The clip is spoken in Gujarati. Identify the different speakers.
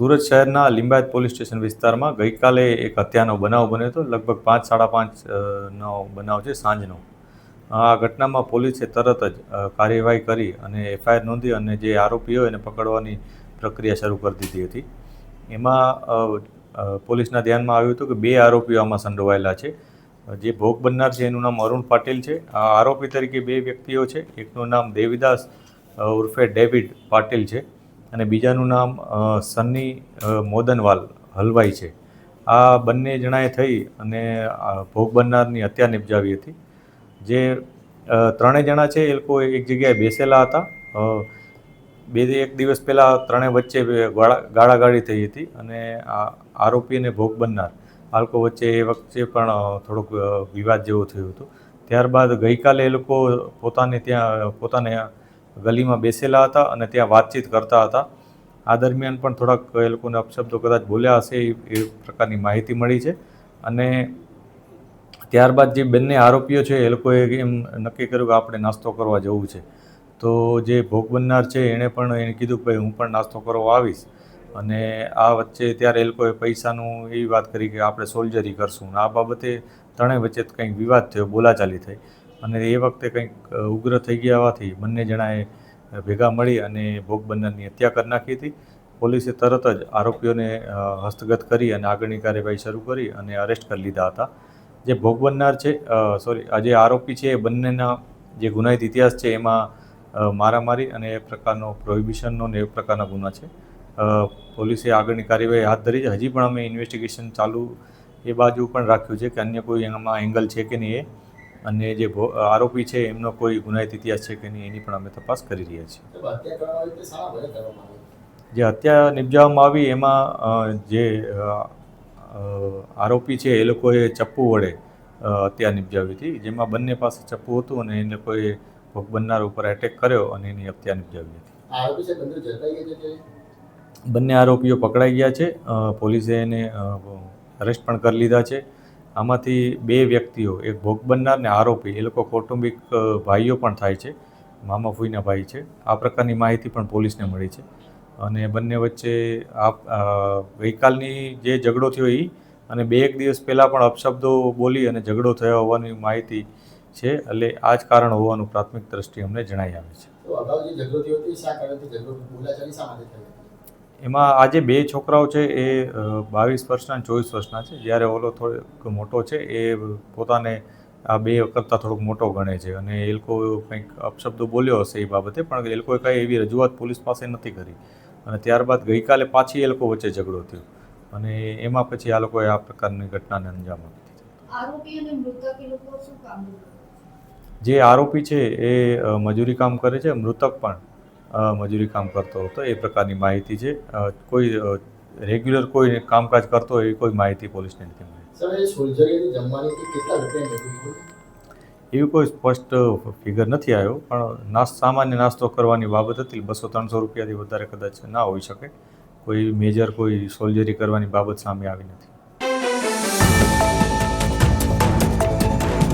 Speaker 1: સુરત શહેરના લિંબાયત પોલીસ સ્ટેશન વિસ્તારમાં ગઈકાલે એક હત્યાનો બનાવ બન્યો હતો. લગભગ પાંચ, સાડા પાંચનો બનાવ છે સાંજનો. આ ઘટનામાં પોલીસે તરત જ કાર્યવાહી કરી અને એફઆઈઆર નોંધી અને જે આરોપીઓ એને પકડવાની પ્રક્રિયા શરૂ કરી દીધી હતી. એમાં પોલીસના ધ્યાનમાં આવ્યું હતું કે બે આરોપીઓ આમાં સંડોવાયેલા છે. જે ભોગ બનનાર છે એનું નામ અરુણ પાટીલ છે. આ આરોપી તરીકે બે વ્યક્તિઓ છે. એકનું નામ દેવીદાસ ઉર્ફે ડેવિડ પાટીલ છે. અને બીજાનું નામ સન્ની મોદનવાલ હલવાઈ છે. આ બંને જણાએ થઈ અને ભોગ બનનારની હત્યા નિપજાવી હતી. જે ત્રણેય જણા છે એ લોકો એક જગ્યાએ બેસેલા હતા. બે એક દિવસ પહેલાં ત્રણેય વચ્ચે ગાળા, ગાળાગાળી થઈ હતી અને આ આરોપી અને ભોગ બનનાર. આ લોકો વચ્ચે એ વખતે પણ થોડોક વિવાદ જેવો થયો હતો. ત્યારબાદ ગઈકાલે એ લોકો પોતાને ત્યાં, પોતાને ગલીમાં બેસેલા હતા અને ત્યાં વાતચીત કરતા હતા. આ દરમિયાન પણ થોડાક એ લોકોને અપશબ્દો કદાચ બોલ્યા હશે એ પ્રકારની માહિતી મળી છે. અને ત્યારબાદ જે બંને આરોપીઓ છે એ લોકોએ એમ નક્કી કર્યું કે આપણે નાસ્તો કરવા જવું છે. તો જે ભોગ બનનાર છે એણે પણ એને કીધું કે ભાઈ હું પણ નાસ્તો કરવા આવીશ. અને આ વચ્ચે ત્યારે એ લોકોએ પૈસાનું એવી વાત કરી કે આપણે સોલ્જરી કરશું. આ બાબતે ત્રણેય વચ્ચે કંઈક વિવાદ થયો, બોલાચાલી થઈ. અને એ વખતે કંઈક ઉગ્ર થઈ ગયા હોવાથી બંને જણાએ ભેગા મળી અને ભોગ બંદરની હત્યા કરી નાખી હતી. પોલીસે તરત જ આરોપીઓને હસ્તગત કરી અને આગળની કાર્યવાહી શરૂ કરી અને અરેસ્ટ કરી લીધા હતા. જે ભોગ બનનાર છે સોરી આ જે આરોપી છે એ બંનેના જે ગુનાહિત ઇતિહાસ છે એમાં મારામારી અને એ પ્રકારનો પ્રોહિબિશનનો ને એ પ્રકારના ગુના છે. પોલીસે આગળની કાર્યવાહી હાથ ધરી છે. હજી પણ અમે ઇન્વેસ્ટિગેશન ચાલુ એ બાજુ પણ રાખ્યું છે કે અન્ય કોઈ એમાં એંગલ છે કે નહીં એ. અને જે આરોપી છે એમનો કોઈ ગુનાહિત ઇતિહાસ છે કે નહીં એની પણ અમે તપાસ કરી રહ્યા છીએ. જે હત્યા નિપજાવવામાં આવી એમાં જે આરોપી છે એ લોકોએ ચપ્પુ વડે હત્યા નિપજાવી હતી. જેમાં બંને પાસે ચપ્પુ હતું અને એ લોકોએ ભોગ બનનાર ઉપર એટેક કર્યો અને એની હત્યા નિપજાવી હતી.
Speaker 2: બંને
Speaker 1: આરોપીઓ પકડાઈ ગયા છે. પોલીસે એને અરેસ્ટ પણ કરી લીધા છે. આમાંથી બે વ્યક્તિઓ, એક ભોગ બનનાર ને આરોપી, એ લોકો કૌટુંબિક ભાઈઓ પણ થાય છે, મામા ફૂઈના ભાઈ છે. આ પ્રકારની માહિતી પણ પોલીસને મળી છે. અને બંને વચ્ચે આ ગઈકાલની જે ઝઘડો થયો એ અને બે એક દિવસ પહેલાં પણ અપશબ્દો બોલી અને ઝઘડો થયો હોવાની માહિતી છે, એટલે આ જ કારણ હોવાનું પ્રાથમિક દ્રષ્ટિએ અમને જણાઈ આવે છે.
Speaker 2: તો અગાઉ જે ઝઘડો થયો હતો શા કારણથી ઝઘડો, બોલાચાલી શા માટે હતી
Speaker 1: એમાં આજે બે છોકરાઓ છે એ બાવીસ વર્ષના અને ચોવીસ વર્ષના છે. જ્યારે ઓલો થોડોક મોટો છે એ પોતાને આ બે કરતાં થોડોક મોટો ગણે છે. અને એ લોકો કંઈક અપશબ્દો બોલ્યો હશે એ બાબતે પણ એ લોકોએ કાંઈ એવી રજૂઆત પોલીસ પાસે નથી કરી. અને ત્યારબાદ ગઈકાલે પાછી એ લોકો વચ્ચે ઝઘડો થયો. અને એમાં પછી આ લોકોએ આ પ્રકારની ઘટનાને અંજામ આપી દીધો? જે આરોપી છે એ મજૂરી કામ કરે છે. મૃતક પણ મજૂરી કામ કરતો હતો એ પ્રકારની માહિતી છે. કોઈ રેગ્યુલર કોઈ કામકાજ કરતો હોય એ કોઈ માહિતી પોલીસને નથી મળી. એવી કોઈ સ્પષ્ટ ફિગર નથી આવ્યો પણ નાસ્ત સામાન્ય નાસ્તો કરવાની બાબત હતી બસો ત્રણસો રૂપિયાથી વધારે કદાચ ના હોઈ શકે. કોઈ મેજર કોઈ સોલ્જરી કરવાની બાબત સામે આવી નથી.